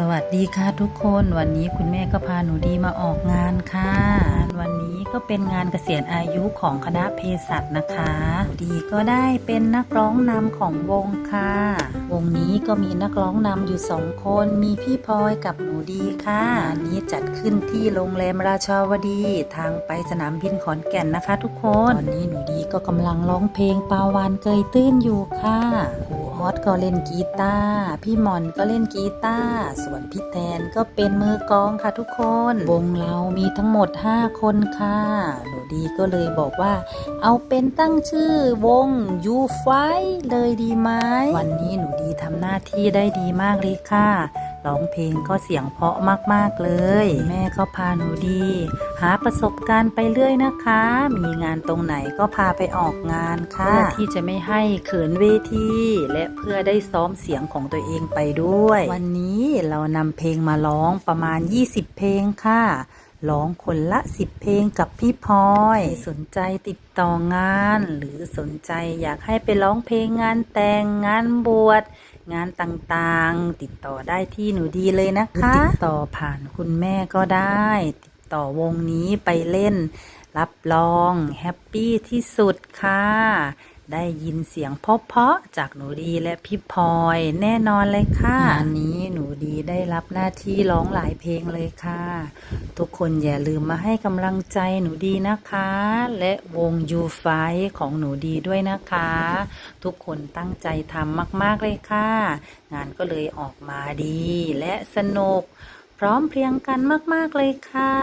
สวัสดีค่ะทุกคนวันนี้คุณแม่ก็พาหนูดีมาออกงานค่ะ วันนี้ก็เป็นงานเกษียณอายุของคณะเภสัชนะคะหนูดีก็ได้เป็นนักร้องนำของวงค่ะ วงนี้ก็มีนักร้องนำอยู่สองคนมีพี่พลอยกับหนูดีค่ะนนี้จัดขึ้นที่โรงแรมราชาวดีทางไปสนามบินขอนแก่นนะคะ ทุกคนตอนนี้หนูดีก็กำลังร้องเพลงปาวานเกยตื้นอยู่ค่ะ ครูออสก็เล่นกีตาร์พี่หมอนก็เล่นกีตาร์ส่วนพี่แทนก็เป็นมือกองค่ะทุกคน วงเรามีทั้งหมด 5 คนค่ะหนูดีก็เลยบอกว่า เอาเป็นตั้งชื่อวงยูไฟเลยดีไหมวันนี้หนูดีทำหน้าที่ได้ดีมากเลยค่ะ ร้องเพลงก็เสียงเพราะมากๆเลย แม่ก็พาหนูดี หาประสบการณ์ไปเรื่อยนะคะ มีงานตรงไหนก็พาไปออกงานค่ะเพื่อที่จะไม่ให้เขินเวทีและเพื่อได้ซ้อมเสียงของตัวเองไปด้วย วันนี้เรานำเพลงมาร้องประมาณ 20 เพลงค่ะร้องคนละ10เพลงกับพี่พลอยสนใจติดต่องาน หรือสนใจอยากให้ไปร้องเพลงงานแต่งงานบวช งานต่างๆ ติดต่อได้ที่หนูดีเลยนะคะ ติดต่อผ่านคุณแม่ก็ได้ ติดต่อวงนี้ไปเล่น รับรองแฮปปี้ที่สุดค่ะ ได้ยินเสียงเพาะๆจากหนูดีและพี่พลอยแน่นอนเลยค่ะงานนี้หนูดีได้รับหน้าที่ร้องหลายเพลงเลยค่ะ ทุกคนอย่าลืมมาให้กำลังใจหนูดีนะคะ และวงยูไฟของหนูดีด้วยนะคะ ทุกคนตั้งใจทำมากๆเลยค่ะ งานก็เลยออกมาดีและสนุก พร้อมเพรียงกันมากๆเลยค่ะ